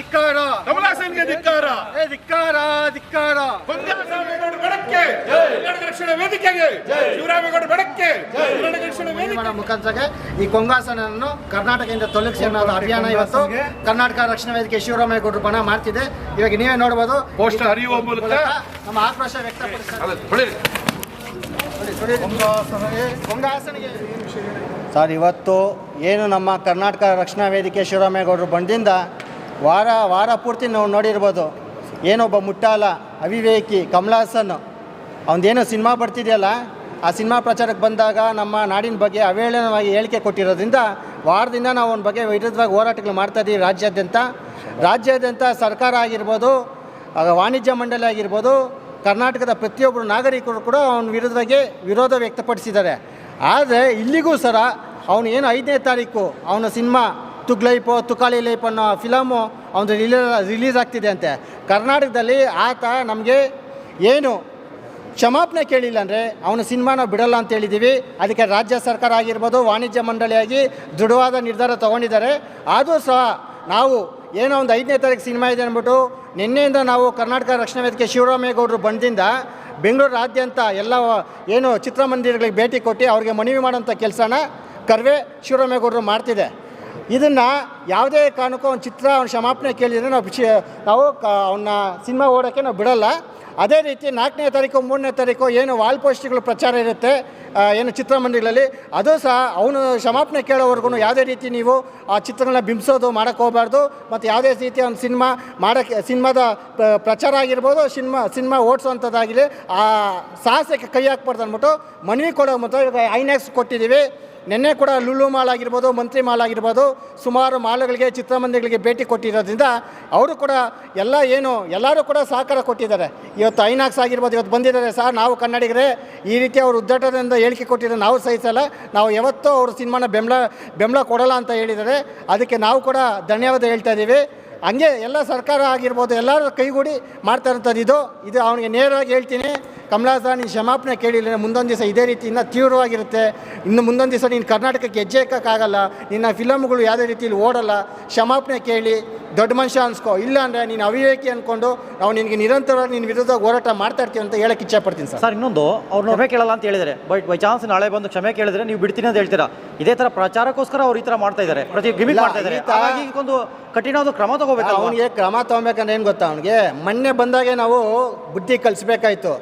ಧಿಕ್ಕಾರ. ಕಮಲಾಸನ್ಗೆ ಧಿಕ್ಕಾರ. ಏ ಧಿಕ್ಕಾರ ಧಿಕ್ಕಾರ. ಕೊಂಗಾಸ್ವಾಮಿಗೌಡ ಬೆಳಕ್ಕೆ ರಕ್ಷಣಾ ವೇದಿಕೆಗೆ. ಶಿವರಾಮೇಗೌಡ ಬೆಳಕ್ಕೆ ಕರ್ನಾಟಕ ರಕ್ಷಣಾ ವೇದಿಕೆ. ಮಾಡೋ ಮುಖಾಂತರ ಈ ಕೊಂಗಾಸನನ್ನು ಕರ್ನಾಟಕದಿಂದ ತೊಲಗಿಸಿ ಅನ್ನೋದು ಅಭಿಯಾನ ಇವತ್ತು ಕರ್ನಾಟಕ ರಕ್ಷಣಾ ವೇದಿಕೆ ಶಿವರಾಮೇಗೌಡರು ಬಣ ಮಾಡ್ತಿದೆ. ಇವಾಗ ನೀವೇ ನೋಡಬಹುದು ಪೋಸ್ಟರ್ ಹರಿಯುವ ಮೂಲಕ ನಮ್ಮ ಆಕ್ರೋಶ ವ್ಯಕ್ತಪಡಿಸ್ತಾರೆ. ಸರ್ ಇವತ್ತು ಏನು ನಮ್ಮ ಕರ್ನಾಟಕ ರಕ್ಷಣಾ ವೇದಿಕೆ ಶಿವರಾಮೇಗೌಡರು ಬಂದಿಂದ ವಾರ ವಾರ ಪೂರ್ತಿ ನಾವು ನೋಡಿರ್ಬೋದು. ಏನೊಬ್ಬ ಮುಟ್ಟಾಲ, ಅವಿವೇಕಿ, ಕಮಲಾಸನ್, ಅವನದೇನೋ ಸಿನಿಮಾ ಬರ್ತಿದೆಯಲ್ಲ, ಆ ಸಿನಿಮಾ ಪ್ರಚಾರಕ್ಕೆ ಬಂದಾಗ ನಮ್ಮ ನಾಡಿನ ಬಗ್ಗೆ ಅವೇಳನವಾಗಿ ಹೇಳಿಕೆ ಕೊಟ್ಟಿರೋದ್ರಿಂದ ವಾರದಿಂದ ನಾವು ಅವನ ಬಗ್ಗೆ ವಿರುದ್ಧವಾಗಿ ಹೋರಾಟಗಳು ಮಾಡ್ತಾ ಇದ್ದೀವಿ ರಾಜ್ಯಾದ್ಯಂತ. ರಾಜ್ಯಾದ್ಯಂತ ಸರ್ಕಾರ ಆಗಿರ್ಬೋದು ವಾಣಿಜ್ಯ ಮಂಡಳಿ ಆಗಿರ್ಬೋದು, ಕರ್ನಾಟಕದ ಪ್ರತಿಯೊಬ್ಬರು ನಾಗರಿಕರು ಕೂಡ ಅವನ ವಿರುದ್ಧವಾಗಿ ವಿರೋಧ ವ್ಯಕ್ತಪಡಿಸಿದ್ದಾರೆ. ಆದರೆ ಇಲ್ಲಿಗೂ ಸರ ಅವನು ಏನು ಐದನೇ ತಾರೀಕು, ಅವನ ಸಿನಿಮಾ ತುಗ್ಲೈಪು ತುಕಾಳಿ ಲೈಫ್ ಅನ್ನೋ ಫಿಲಮು ಅವನು ರಿಲೀಸ್ ರಿಲೀಸ್ ಆಗ್ತಿದೆ ಅಂತೆ. ಕರ್ನಾಟಕದಲ್ಲಿ ಆತ ನಮಗೆ ಏನು ಕ್ಷಮಾಪಣೆ ಕೇಳಿಲ್ಲ ಅಂದರೆ ಅವನ ಸಿನಿಮಾನ ಬಿಡಲ್ಲ ಅಂತ ಹೇಳಿದ್ದೀವಿ. ಅದಕ್ಕೆ ರಾಜ್ಯ ಸರ್ಕಾರ ಆಗಿರ್ಬೋದು, ವಾಣಿಜ್ಯ ಮಂಡಳಿಯಾಗಿ ದೃಢವಾದ ನಿರ್ಧಾರ ತೊಗೊಂಡಿದ್ದಾರೆ. ಆದರೂ ಸಹ ನಾವು ಏನೋ ಒಂದು ಐದನೇ ತಾರೀಕು ಸಿನಿಮಾ ಇದೆ ಅಂದ್ಬಿಟ್ಟು ನಿನ್ನೆಯಿಂದ ನಾವು ಕರ್ನಾಟಕ ರಕ್ಷಣಾ ವೇದಿಕೆ ಶಿವರಾಮೇಗೌಡರು ಬಂದಿಂದ ಬೆಂಗಳೂರಾದ್ಯಂತ ಎಲ್ಲ ಏನು ಚಿತ್ರಮಂದಿರಗಳಿಗೆ ಭೇಟಿ ಕೊಟ್ಟು ಅವ್ರಿಗೆ ಮನವಿ ಮಾಡೋಂಥ ಕೆಲಸನ ಕರ್ವೆ ಶಿವರಾಮೇಗೌಡರು ಮಾಡ್ತಿದೆ. ಇದನ್ನು ಯಾವುದೇ ಕಾರಣಕ್ಕೂ ಅವ್ನ ಚಿತ್ರ, ಅವ್ನ ಕ್ಷಮಾಪಣೆ ಕೇಳಿದರೆ ನಾವು ಶಿ ನಾವು ಅವನ್ನ ಸಿನಿಮಾ ಓಡೋಕ್ಕೆ ನಾವು ಬಿಡಲ್ಲ. ಅದೇ ರೀತಿ ನಾಲ್ಕನೇ ತಾರೀಕು, ಮೂರನೇ ತಾರೀಕು ಏನು ವಾಲ್ ಪೋಸ್ಟ್ಗಳು ಪ್ರಚಾರ ಇರುತ್ತೆ ಏನು ಚಿತ್ರಮಂದಿರಗಳಲ್ಲಿ, ಅದು ಸಹ ಅವನು ಕ್ಷಮಾಪಣೆ ಕೇಳೋವರೆಗೂ ಯಾವುದೇ ರೀತಿ ನೀವು ಆ ಚಿತ್ರಗಳನ್ನ ಬಿಂಬಿಸೋದು, ಮಾಡೋಕ್ಕೆ ಹೋಗಬಾರ್ದು. ಮತ್ತು ಯಾವುದೇ ರೀತಿ ಒಂದು ಸಿನಿಮಾ ಮಾಡೋಕ್ಕೆ, ಸಿನಿಮಾದ ಪ್ರ- ಪ್ರಚಾರ ಆಗಿರ್ಬೋದು, ಸಿನಿಮಾ ಸಿನಿಮಾ ಓಡಿಸೋವಂಥದ್ದಾಗಲಿ ಆ ಸಾಹಸಕ್ಕೆ ಕೈ ಹಾಕ್ಬಾರ್ದು ಅಂದ್ಬಿಟ್ಟು ಮನವಿ ಕೊಡೋ ಮತ್ತು ಐನ್ಯಾಕ್ಸ್ ಕೊಟ್ಟಿದ್ದೀವಿ. ನಿನ್ನೆ ಕೂಡ ಲುಲು ಮಾಲ್ ಆಗಿರ್ಬೋದು, ಮಂತ್ರಿ ಮಾಲ್ ಆಗಿರ್ಬೋದು, ಸುಮಾರು ಮಾಲ್ಗಳಿಗೆ ಚಿತ್ರಮಂದಿರಗಳಿಗೆ ಭೇಟಿ ಕೊಟ್ಟಿರೋದ್ರಿಂದ ಅವರು ಕೂಡ ಎಲ್ಲ ಏನು, ಎಲ್ಲರೂ ಕೂಡ ಸಹಕಾರ ಕೊಟ್ಟಿದ್ದಾರೆ. ಇವತ್ತು ಐನಾಕ್ಸ್ ಆಗಿರ್ಬೋದು, ಇವತ್ತು ಬಂದಿದ್ದಾರೆ ಸರ್ ನಾವು ಕನ್ನಡಿಗರೇ, ಈ ರೀತಿ ಅವರು ಉದ್ದಟದಿಂದ ಹೇಳಿಕೆ ಕೊಟ್ಟಿದ್ದಾರೆ ನಾವು ಸಹಿಸಲ್ಲ. ನಾವು ಯಾವತ್ತೂ ಅವರು ಸಿನಿಮಾನ ಬೆಂಬಲ ಬೆಂಬಲ ಕೊಡಲ್ಲ ಅಂತ ಹೇಳಿದ್ದಾರೆ. ಅದಕ್ಕೆ ನಾವು ಕೂಡ ಧನ್ಯವಾದ ಹೇಳ್ತಾ ಇದ್ದೀವಿ. ಹಂಗೆ ಎಲ್ಲ ಸರ್ಕಾರ ಆಗಿರ್ಬೋದು, ಎಲ್ಲರೂ ಕೈಗೂಡಿ ಮಾಡ್ತಾ ಇರೋಂಥದ್ದು ಇದು. ಇದು ಅವನಿಗೆ ನೇರವಾಗಿ ಹೇಳ್ತೀನಿ. ಕಮಲಾಸ ನೀನು ಕ್ಷಮಾಪಣೆ ಕೇಳಿಲ್ಲ ಮುಂದೊಂದು ದಿವಸ ಇದೇ ರೀತಿ ಇನ್ನೂ ತೀವ್ರವಾಗಿರುತ್ತೆ. ಇನ್ನು ಮುಂದೊಂದು ದಿವಸ ನೀನು ಕರ್ನಾಟಕಕ್ಕೆ ಹೆಜ್ಜೆ ಹಾಕೋಕ್ಕಾಗಲ್ಲ ನಿನ್ನ ಫಿಲಮ್ಗಳು ಯಾವುದೇ ರೀತಿಯಲ್ಲಿ ಓಡಲ್ಲ. ಕ್ಷಮಾಪಣೆ ಕೇಳಿ ದೊಡ್ಡ ಮನುಷ್ಯ ಅನ್ಸ್ಕೋ. ಇಲ್ಲ ಅಂದರೆ ನೀನು ಅವಿವೇಕಿ ಅಂದ್ಕೊಂಡು ನಾವು ನಿನಗೆ ನಿರಂತರವಾಗಿ ನಿನ್ನ ವಿರುದ್ಧ ಹೋರಾಟ ಮಾಡ್ತಾ ಇರ್ತೀವಿ ಅಂತ ಹೇಳಕ್ಕೆ ಇಚ್ಛೆಪಡ್ತೀನಿ ಸರ್. ಸರ್ ಇನ್ನೊಂದು ಅವ್ರು ಕ್ಷಮೆ ಕೇಳಲ್ಲ ಅಂತ ಹೇಳಿದರೆ ಬಟ್ ಬೈ ಚಾನ್ಸ್ ನಾಳೆ ಬಂದು ಕ್ಷಮೆ ಕೇಳಿದ್ರೆ ನೀವು ಬಿಡ್ತೀನಿ ಅಂತ ಹೇಳ್ತೀರಾ? ಇದೇ ಥರ ಪ್ರಚಾರಕ್ಕೋಸ್ಕರ ಅವ್ರು ಈ ಥರ ಮಾಡ್ತಾ ಇದ್ದಾರೆ. ಪ್ರತಿ ಗಿಮಿಕ್ ಮಾಡ್ತಾ ಇದ್ದಾರೆ. ಹಾಗಾಗಿ ಒಂದು ಕಠಿಣವಾದ ಕ್ರಮ ತಗೋಬೇಕು? ಅವನಿಗೆ ಕ್ರಮ ತಗೋಬೇಕಂದ್ರೆ ಏನು ಗೊತ್ತಾ ಅವನಿಗೆ? ಮೊನ್ನೆ ಬಂದಾಗೆ ನಾವು ಬುದ್ಧಿ ಕಲಿಸ್ಬೇಕಾಯ್ತು.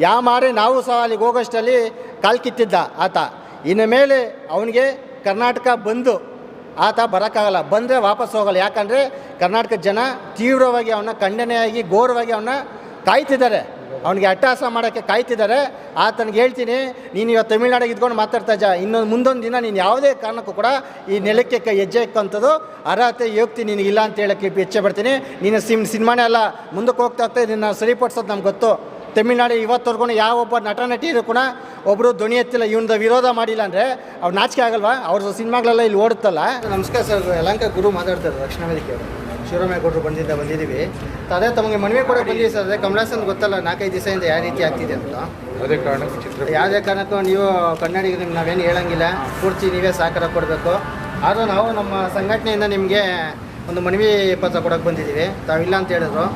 ಯಾವ ಮಾರಿ ನಾವು ಸಹ ಅಲ್ಲಿಗೆ ಹೋಗೋಷ್ಟಲ್ಲಿ ಕಾಲು ಕಿತ್ತಿದ್ದ ಆತ. ಇನ್ನು ಮೇಲೆ ಅವನಿಗೆ ಕರ್ನಾಟಕ ಬಂದು ಆತ ಬರೋಕ್ಕಾಗಲ್ಲ. ಬಂದರೆ ವಾಪಸ್ ಹೋಗಲ್ಲ. ಯಾಕಂದರೆ ಕರ್ನಾಟಕ ಜನ ತೀವ್ರವಾಗಿ ಅವನ್ನ ಖಂಡನೆಯಾಗಿ, ಘೋರವಾಗಿ ಅವನ್ನ ಕಾಯ್ತಿದ್ದಾರೆ. ಅವನಿಗೆ ಅಟ್ಟಹಾಸ ಮಾಡೋಕ್ಕೆ ಕಾಯ್ತಿದ್ದಾರೆ. ಆತನಿಗೆ ಹೇಳ್ತೀನಿ, ನೀನು ಇವತ್ತು ತಮಿಳ್ನಾಡಿಗೆ ಇದ್ಕೊಂಡು ಮಾತಾಡ್ತಾ ಜಾ ಇನ್ನೊಂದು ಮುಂದೊಂದು ದಿನ ನೀನು ಯಾವುದೇ ಕಾರಣಕ್ಕೂ ಕೂಡ ಈ ನೆಲಕ್ಕೆ ಕೈ ಹೆಜ್ಜೆ ಇಕ್ಕಂಥದ್ದು ಅರ್ಹತೆ ಯೋಗ್ತಿ ನಿನಗಿಲ್ಲ ಅಂತ ಹೇಳಕ್ಕೆ ಹೆಚ್ಚೆ ಬರ್ತೀನಿ ನೀನು ಸಿಮ್ ಸಿನಿಮಾನೇ ಅಲ್ಲ. ಮುಂದಕ್ಕೆ ಹೋಗ್ತಾ ಹೋಗ್ತಾ ಇದನ್ನು ಸರಿಪಡಿಸೋದು ನಮ್ಗೆ ಗೊತ್ತು. ತಮಿಳ್ನಾಡು ಇವತ್ತವರೆಗೂ ಯಾವೊಬ್ಬ ನಟ ನಟಿಯರು ಕೂಡ ಒಬ್ಬರು ಧ್ವನಿ ಎತ್ತಿಲ್ಲ ಇವನದ ವಿರೋಧ ಮಾಡಿಲ್ಲ ಅಂದರೆ ಅವ್ರು ನಾಚಿಕೆ ಆಗಲ್ವಾ? ಅವ್ರ ಸಿನಿಮಾಗಳೆಲ್ಲ ಇಲ್ಲಿ ಓಡುತ್ತಲ್ಲ? ನಮಸ್ಕಾರ ಸರ್ ಯಲಂಕ ಗುರು ಮಾತಾಡ್ತಾರೆ ರಕ್ಷಣಾ ವೇದಿಕೆಯವರು ಶಿವರಾಮೇಗೌಡರು ಬಂದಿದ್ದ ಬಂದಿದ್ದೀವಿ. ಅದೇ ತಮಗೆ ಮನವಿ ಕೂಡ ಬಂದಿದೆ ಸರ್ ಅದೇ ಕಮಲಾಸನ್ ಗೊತ್ತಲ್ಲ ನಾಲ್ಕೈದು ದಿವಸದಿಂದ ಯಾವ ರೀತಿ ಆಗ್ತಿದೆ ಅಂತ. ಅದೇ ಕಾರಣಕ್ಕೆ ಚಿತ್ರ ಯಾವುದೇ ಕಾರಣಕ್ಕೂ ನೀವು ಕನ್ನಡಿಗರು ನಿಮ್ಗೆ ನಾವೇನು ಹೇಳಂಗಿಲ್ಲ. ಪೂರ್ತಿ ನೀವೇ ಸಹಕಾರ ಕೊಡಬೇಕು. ಆದರೂ ನಾವು ನಮ್ಮ ಸಂಘಟನೆಯಿಂದ ನಿಮಗೆ ಒಂದು ಮನವಿ ಪತ್ರ ಕೊಡೋಕೆ ಬಂದಿದ್ದೀವಿ. ತಾವಿಲ್ಲ ಅಂತ ಹೇಳಿದ್ರು.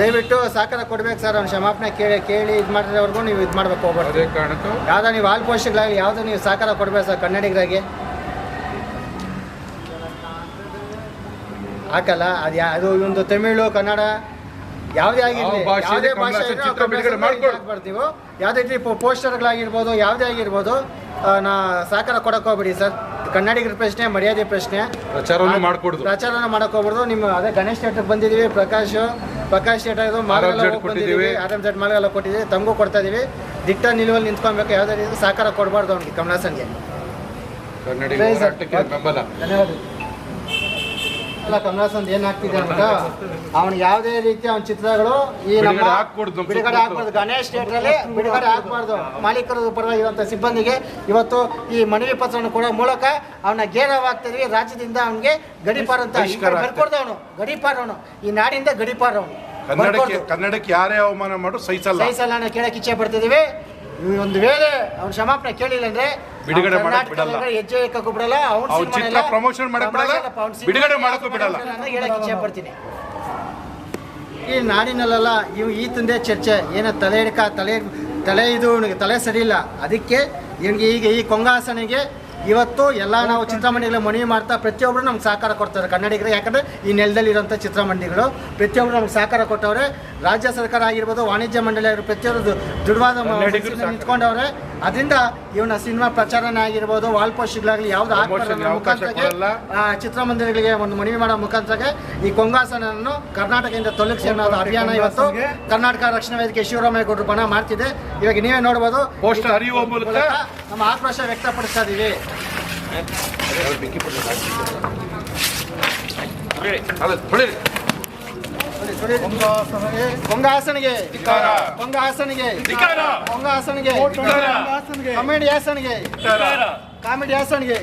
ದಯವಿಟ್ಟು ಸಹಕಾರ ಕೊಡ್ಬೇಕು ಸರ್ ಅವ್ನು ಕ್ಷಮಾಪಣೆ ಕೇಳಿ ಕೇಳಿ ಇದು ಮಾಡಿರೋವರೆಗೂ ನೀವು ಇದು ಮಾಡ್ಬೇಕು ಹೋಗ್ಬಾರ್ದು ಅದೇ ಕಾರಣಕ್ಕೂ. ಯಾವುದೋ ನೀವು ಆಲ್ ಪೋಷಕರಾಗಿ ಯಾವ್ದು ನೀವು ಸಹಕಾರ ಕೊಡ್ಬೇಕು ಸರ್ ಕನ್ನಡಿಗರಾಗಿ. ಹಾಕಲ್ಲ ಅದು ಯಾ ಅದು ಒಂದು ತಮಿಳು ಕನ್ನಡ ಯಾವುದೇ ಆಗಿರಲಿ ಯಾವ ಭಾಷೆಯಲ್ಲಿ ಯಾವುದೇ ಭಾಷೆ ಇದ್ರೂ ಚಿತ್ರ ಬಿಡುಗಡೆ. ಬರ್ತೀವೋ ಯಾವುದೇ ರೀತಿ ಪೋಸ್ಟರ್ಗಳಾಗಿರ್ಬೋದು ಯಾವುದೇ ಆಗಿರ್ಬೋದು ಆ, ನಾ ಸಹಕಾರ ಕೊಡಕ್ಕೆ ಹೋಗ್ಬಿಡಿ ಸರ್. ಕನ್ನಡಿಗರ ಪ್ರಶ್ನೆ ಮರ್ಯಾದೆ ಪ್ರಶ್ನೆ. ಪ್ರಚಾರವನ್ನು ಮಾಡ್ಕೊಡುದು. ಪ್ರಚಾರನ ಮಾಡಕ್ ಹೋಗ್ಬಾರ್ದು. ನಿಮ್ಮ ಅದೇ ಗಣೇಶ್ ಥಿಯೇಟರ್ ಬಂದಿದ್ದೀವಿ ಪ್ರಕಾಶ್ ಪ್ರಕಾಶ್ ಜೆಡ್ ಹೋಗಿ ಕೊಟ್ಟಿದ್ದೀವಿ. ಆರ್ ಎಂ ಜೆಡ್ ಮಾಲ್ಗೆಲ್ಲ ಕೊಟ್ಟಿದ್ದೀವಿ ತಮಗೂ ಕೊಡ್ತಾ ಇದೀವಿ. ದಿಟ್ಟ ನಿಲುವಲ್ಲಿ ನಿಂತ್ಕೊಬೇಕು ಯಾವುದೇ ರೀತಿ ಸಹಕಾರ ಕೊಡಬಾರ್ದು ಅವ್ನಿಗೆ ಕಮಲಾಸನ್ಗೆ. ಕನ್ನಡಿಗ ಸರಿ ಸರ್. ಏನ್ ಆಗ್ತಿದೆ ಅಂತ ಅವನ್ ಯಾವುದೇ ರೀತಿ ಅವನ ಚಿತ್ರಗಳು ಈ ನಮ್ಮ ಬಿಡುಗಡೆ ಹಾಕ್ಬಾರ್ದು ಗಣೇಶ್ ಥಿಯೇಟರ್ ಅಲ್ಲಿ ಥಿಯೇಟ್ರಲ್ಲಿ ಬಿಡುಗಡೆ ಹಾಕ್ಬಾರ್ದು ಮಾಲೀಕರ ಪರವಾಗಿರುವಂಥ ಸಿಬ್ಬಂದಿಗೆ ಇವತ್ತು ಈ ಮನವಿ ಪತ್ರವನ್ನು ಕೊಡೋ ಮೂಲಕ ಅವನ ಗೇರವಾಗ್ತಿದ್ವಿ. ರಾಜ್ಯದಿಂದ ಅವನಿಗೆ ಗಡಿಪಾರ ಅಂತ ಅವನು. ಗಡಿಪಾರ ಅವನು. ಈ ನಾಡಿಂದ ಗಡಿಪಾರ ಅವನು. ಕನ್ನಡಕ್ಕೆ ಕನ್ನಡಕ್ಕೆ ಯಾರೇ ಅವಮಾನ ಮಾಡು ಸಹಿಸಲ್ಲ. ಸಹಿಸಲ್ಲ ಕೇಳಕ್ಕೆ ಇಚ್ಛೆ ಪಡ್ತಿದ್ದೀವಿ. ಇವ್ ಒಂದು ವೇಳೆ ಅವ್ನು ಕ್ಷಮಾಪಣೆ ಕೇಳಿಲ್ಲ ಅಂದ್ರೆ ಬಿಡುಗಡೆ ಮಾಡಕ್ ಬಿಡಲ್ಲ. ಹೆಜ್ಜೆ ಇಕ್ಕಕ್ಕೂ ಬಿಡಲ್ಲ ಅವ್ನ ಚಿತ್ರ promotion ಮಾಡಕ್ ಬಿಡಲ್ಲ, ಬಿಡುಗಡೆ ಮಾಡಕ್ಕೂ ಬಿಡಲ್ಲ. ಅಂತ ಹೇಳಕ್ ಇಚ್ಛೆ ಪಡ್ತೀನಿ ಈ ನಾಡಿನಲ್ಲೆಲ್ಲ ಇವು ಈ ತಂದೆ ಚರ್ಚೆ ಏನೋ ತಲೆ ಹಿಡ್ಕ ತಲೆ ತಲೆ ಇದು ಇವ್ನಿಗೆ ತಲೆ ಸರಿ ಇಲ್ಲ ಅದಕ್ಕೆ ಇವ್ನಿಗೆ ಈಗ ಈ ಕೊಂಗಾಸನಿಗೆ ಇವತ್ತು ಎಲ್ಲ ನಾವು ಚಿತ್ರಮಂಡಿಗಳ ಮನವಿ ಮಾಡ್ತಾ ಪ್ರತಿಯೊಬ್ಬರು ನಮ್ಗೆ ಸಹಕಾರ ಕೊಡ್ತಾರೆ ಕನ್ನಡಿಗರು ಯಾಕಂದರೆ ಈ ನೆಲದಲ್ಲಿ ಇರೋಂಥ ಚಿತ್ರಮಂಡಿಗಳು ಪ್ರತಿಯೊಬ್ಬರು ನಮ್ಗೆ ಸಹಕಾರ ಕೊಟ್ಟವ್ರೆ. ರಾಜ್ಯ ಸರ್ಕಾರ ಆಗಿರ್ಬೋದು ವಾಣಿಜ್ಯ ಮಂಡಳಿ ಆಗಿರ್ಬೋದು ಪ್ರತಿಯೊಬ್ಬರು ದೃಢವಾದ. ನಿಂತ್ಕೊಂಡವ್ರೆ. ಅದರಿಂದ ಇವನ ಸಿನಿಮಾ ಪ್ರಚಾರನೇ ಆಗಿರ್ಬೋದು ವಾಲ್ ಪೋಸ್ಟ್ಗಳಾಗಲಿ ಯಾವ್ದು ಆ, ಚಿತ್ರಮಂದಿರಗಳಿಗೆ ಒಂದು ಮನವಿ ಮಾಡೋ ಮುಖಾಂತರ ಈ ಕೊಂಗಾಸನನ್ನು ಕರ್ನಾಟಕದಿಂದ ತೊಲಗಿಸಿ ಅನ್ನೋದು ಅಭಿಯಾನ ಇವತ್ತು ಕರ್ನಾಟಕ ರಕ್ಷಣಾ ವೇದಿಕೆ ಶಿವರಾಮೇಗೌಡರು ಬಣ ಮಾಡ್ತಿದೆ. ಇವಾಗ ನೀವೇ ನೋಡ್ಬೋದು ನಮ್ಮ ಆಕ್ರೋಶ ವ್ಯಕ್ತಪಡಿಸ್ತಾ ಇದೀವಿ. ತೊಳಿರಿ ಕೊಂಗಾಸನಿಗೆ. ಕೊಂಗಾಸನಿಗೆ. ಕಾಮಿಡಿ ಹಾಸನಿಗೆ ಕಾಮಿಡಿ ಹಾಸನಿಗೆ.